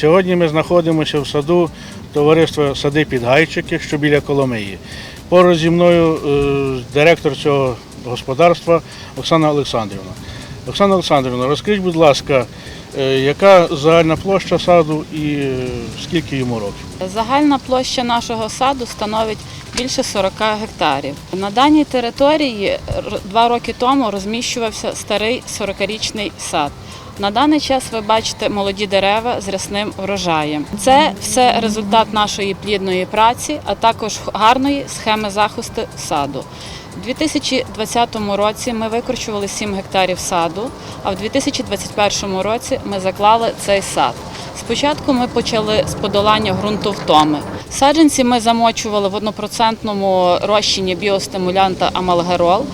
Сьогодні ми знаходимося в саду товариства Сади Підгайчики, що біля Коломиї. Поруч зі мною е, директор цього господарства Оксана Олександрівна. Оксана Олександрівна, розкажіть, будь ласка, яка загальна площа саду і е, скільки йому років? Загальна площа нашого саду становить більше 40 гектарів. На даній території два роки тому розміщувався старий 40-річний сад. На даний час ви бачите молоді дерева з рясним врожаєм. Це все результат нашої плідної праці, а також гарної схеми захисту саду. У 2020 році ми викорчували 7 гектарів саду, а в 2021 році ми заклали цей сад. Спочатку ми почали з подолання ґрунтовтоми. Саджанці ми замочували в однопроцентному розчині біостимулянта амалгерол,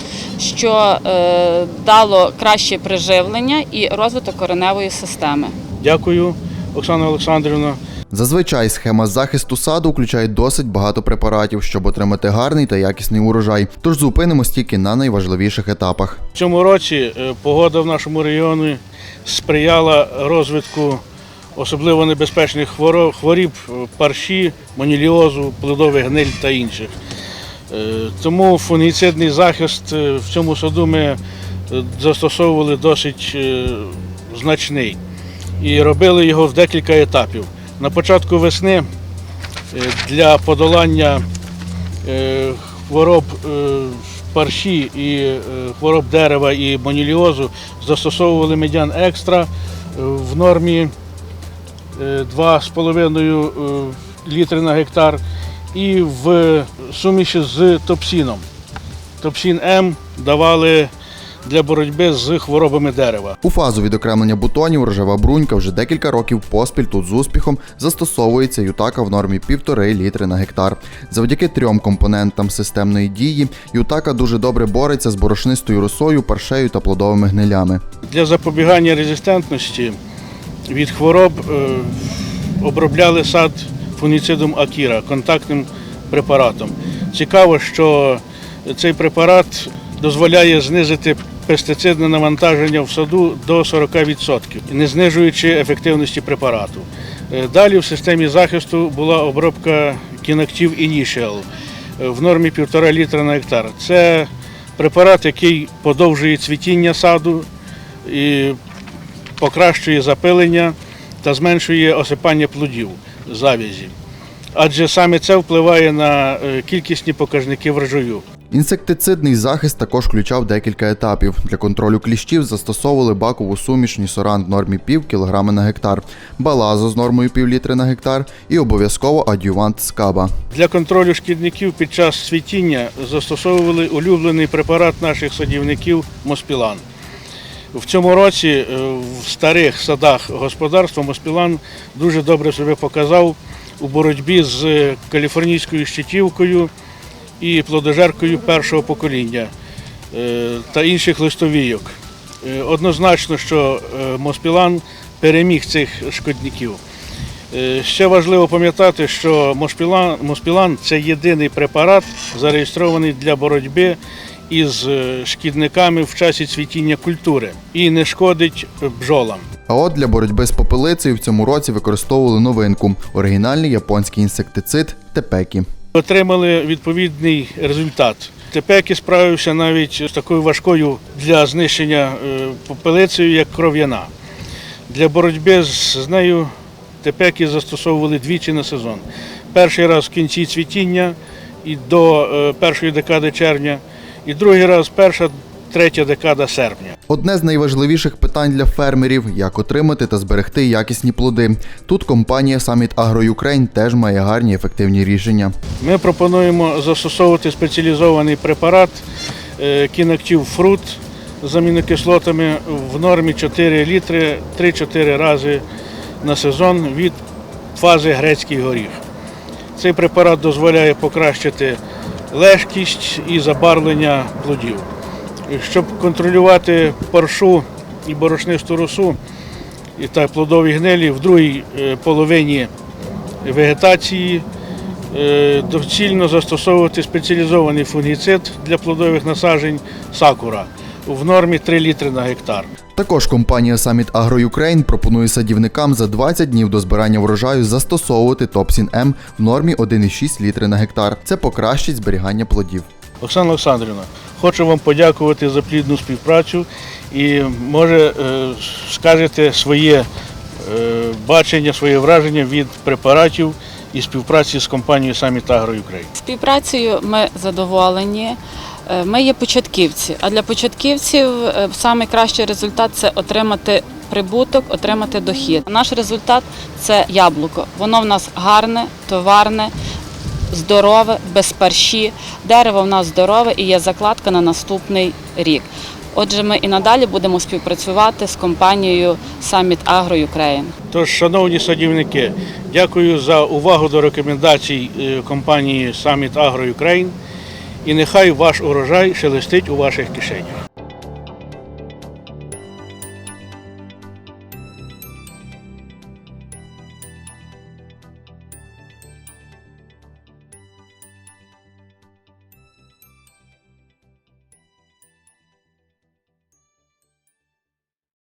що е, дало краще приживлення і розвиток кореневої системи. Дякую, Оксана Олександрівна. Зазвичай схема захисту саду включає досить багато препаратів, щоб отримати гарний та якісний урожай. Тож зупинимось тільки на найважливіших етапах. В цьому році е, погода в нашому регіоні сприяла розвитку особливо небезпечних хворіб, е, парші, моніліозу, плодовий гниль та інших. Е, Тому фунгіцидний захист в цьому саду ми застосовували досить значний і робили його в декілька етапів. На початку весни е, для подолання е, хвороб е, парші і хвороб дерева і моніліозу застосовували медян екстра в нормі е, 2,5 е, літри на гектар і в суміші з топсіном. Топсін М давали для боротьби з хворобами дерева. У фазу відокремлення бутонів рожева брунька вже декілька років поспіль тут з успіхом застосовується ютака в нормі 1,5 літри на гектар. Завдяки трьом компонентам системної дії ютака дуже добре бореться з борошнистою росою, паршею та плодовими гнилями. Для запобігання резистентності від хвороб е, обробляли сад фунгіцидом Акіра, контактним препаратом. Цікаво, що цей препарат дозволяє знизити пестицидне навантаження в саду до 40%, не знижуючи ефективності препарату. Е, Далі в системі захисту була обробка кінактів Initial е, в нормі 1,5 літра на гектар. Це препарат, який подовжує цвітіння саду і покращує запилення та зменшує осипання плодів завязі. Адже саме це впливає на е, кількісні показники врожаю. Інсектицидний захист також включав декілька етапів. Для контролю кліщів застосовували бакову суміш Нісоран в нормі пів кілограми на гектар, балазу з нормою пів літри на гектар і обов'язково адювант скаба. Для контролю шкідників під час цвітіння застосовували улюблений препарат наших садівників Моспілан. В цьому році е, в старих садах господарства Моспілан дуже добре себе показав у боротьбі з каліфорнійською щитівкою і плодожеркою першого покоління е, та інших листовійок. Е, Однозначно, що е, Моспілан переміг цих шкодників. Ще важливо пам'ятати, що Моспілан, Моспілан це єдиний препарат, зареєстрований для боротьби із шкідниками в часі цвітіння культури і не шкодить бджолам. А от для боротьби з попелицею в цьому році використовували новинку оригінальний японський інсектицид тепекі. Отримали відповідний результат. Тепеки справився навіть з такою важкою для знищення е, попелицею, як кров'яна. Для боротьби з нею тепеки застосовували двічі на сезон. Перший раз в кінці цвітіння і до е, першої декади червня, і другий раз перша, третя декада серпня. Одне з найважливіших питань для фермерів як отримати та зберегти якісні плоди. Тут компанія Summit Agro Ukraine теж має гарні ефективні рішення. Ми пропонуємо застосовувати спеціалізований препарат е, кінактів фрут з амінокислотами в нормі 4 літри 3-4 рази на сезон від фази грецький горіх. Цей препарат дозволяє покращити легкість і забарвлення плодів. Щоб контролювати паршу і борошнисту росу, і та плодові гнилі в другій е, половині вегетації е, доцільно застосовувати спеціалізований фунгіцид для плодових насаджень сакура в нормі 3 літри на гектар. Також компанія Summit Agro Ukraine пропонує садівникам за 20 днів до збирання врожаю застосовувати Топсін М в нормі 1,6 літри на гектар. Це покращить зберігання плодів. Оксана Олександрівна, хочу вам подякувати за плідну співпрацю і може е, скажете своє е, бачення, своє враження від препаратів і співпраці з компанією Summit Agro Ukraine. Співпрацею ми задоволені. Е, Ми є початківці, а для початківців найкращий результат це отримати прибуток, отримати дохід. Наш результат це яблуко. Воно в нас гарне, товарне, здорове, без парші. Дерево в нас здорове і є закладка на наступний рік. Отже, ми і надалі будемо співпрацювати з компанією Summit Agro Ukraine. Тож, шановні садівники, дякую за увагу до рекомендацій е, компанії Summit Agro Ukraine і нехай ваш урожай шелестить у ваших кишенях.